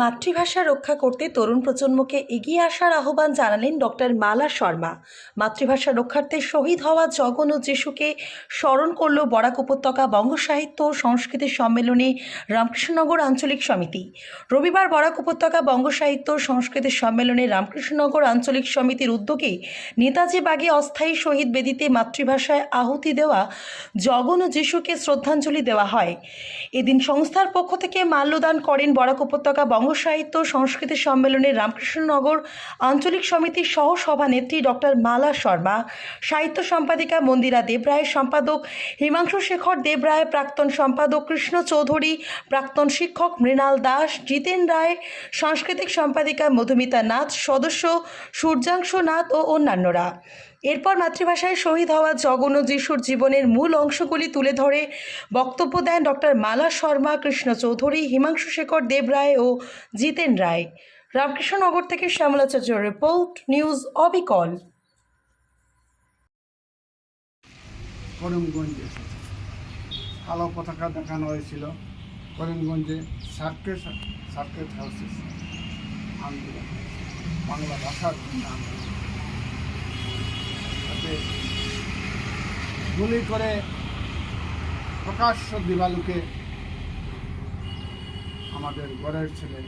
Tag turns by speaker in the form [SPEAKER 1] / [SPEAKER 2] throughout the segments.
[SPEAKER 1] মাতৃভাষা রক্ষা করতে তরুণ প্রজন্মকে এগিয়ে আসার আহ্বান জানালেন ডক্টর মালা শর্মা। মাতৃভাষা রক্ষার্থে শহীদ হওয়া জগন ও যিশুকে স্মরণ করল বরাক উপত্যকা বঙ্গ সাহিত্য ও সংস্কৃতি সম্মেলনে রামকৃষ্ণনগর আঞ্চলিক সমিতি। রবিবার বরাক উপত্যকা বঙ্গ সাহিত্য ও সংস্কৃতি সম্মেলনে রামকৃষ্ণনগর আঞ্চলিক সমিতির উদ্যোগে নেতাজি বাগে অস্থায়ী শহীদ বেদিতে মাতৃভাষায় আহুতি দেওয়া জগন ও যিশুকে শ্রদ্ধাঞ্জলি দেওয়া হয়। এদিন সংস্থার পক্ষ থেকে মাল্যদান করেন বরাক উপত্যকা বঙ্গ সাহিত্য সংস্কৃতি সম্মেলনের রামকৃষ্ণনগর আঞ্চলিক সমিতির সহ সভানেত্রী ডক্টর মালা শর্মা, সাহিত্য সম্পাদিকা মন্দিরা দেবরায়, সম্পাদক হিমাংশু শেখর দেবরায়, প্রাক্তন সম্পাদক কৃষ্ণ চৌধুরী, প্রাক্তন শিক্ষক মৃণাল দাস, জিতেন রায়, সাংস্কৃতিক সম্পাদিকা মধুমিতা নাথ, সদস্য সূর্যাংশু নাথ ও অন্যান্যরা। এরপর মাতৃভাষায় শহীদ হওয়া জগন যিশুর জীবনের মূল অংশগুলি তুলে ধরে বক্তব্য দেন ডক্টর মালা শর্মা, কৃষ্ণ চৌধুরী, হিমাংশু শেখর, দেব রায় ও জিতেন রায়। রামকৃষ্ণনগর থেকে শ্যামলাচার্য রিপোর্ট, নিউজ অবিকল।
[SPEAKER 2] করিমগঞ্জে কালো পতাকা দেখানো হয়েছিল। করিমগঞ্জে সার্কেট সার্কেট হাউসেস। আন্দোলন বাংলা ভাষার আন্দোলন গুলি করে প্রকাশ্য দিবালুকে আমাদের গড়ের ছেলে,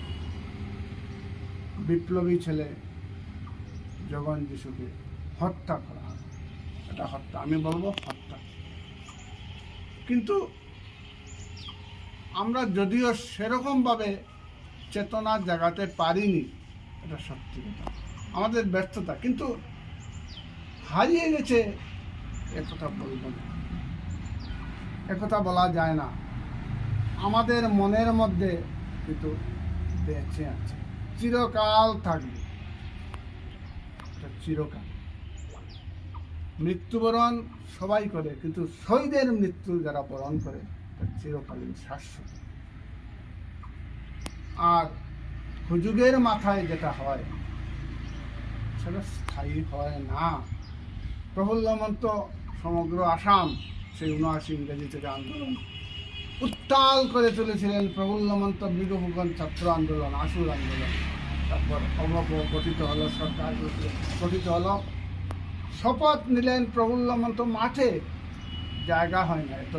[SPEAKER 2] বিপ্লবী ছেলে জগন যিশুকে হত্যা করা হয়। এটা হত্যা, আমি বলব হত্যা। কিন্তু আমরা যদিও সেরকমভাবে চেতনা জাগাতে পারিনি, এটা সত্যি কথা। আমাদের ব্যর্থতা, কিন্তু হারিয়ে গেছে একথা বলব না। একথা বলা যায় না। আমাদের মনের মধ্যে কিন্তু বেঁচে আছে। চিরকাল থাকবে। চিরকাল। মৃত্যুবরণ সবাই করে, কিন্তু শহীদের মৃত্যু যারা বরণ করে তার চিরকালীন শাশ্বত। আর হুজুগের মাথায় যেটা হয়, সেটা স্থায়ী হয় না। প্রফুল্ল মন্ত সমগ্র আসাম সেই উনআশি ইংরেজি থেকে আন্দোলন উত্তাল করে চলেছিলেন প্রবুল্লমন্ত মৃগভূগণ ছাত্র আন্দোলন আসুর আন্দোলন। তারপর অভাব গঠিত হল সরকার, গঠিত হল শপথ নিলেন প্রবুল্লমন্ত মাঠে। জায়গা হয় না, এত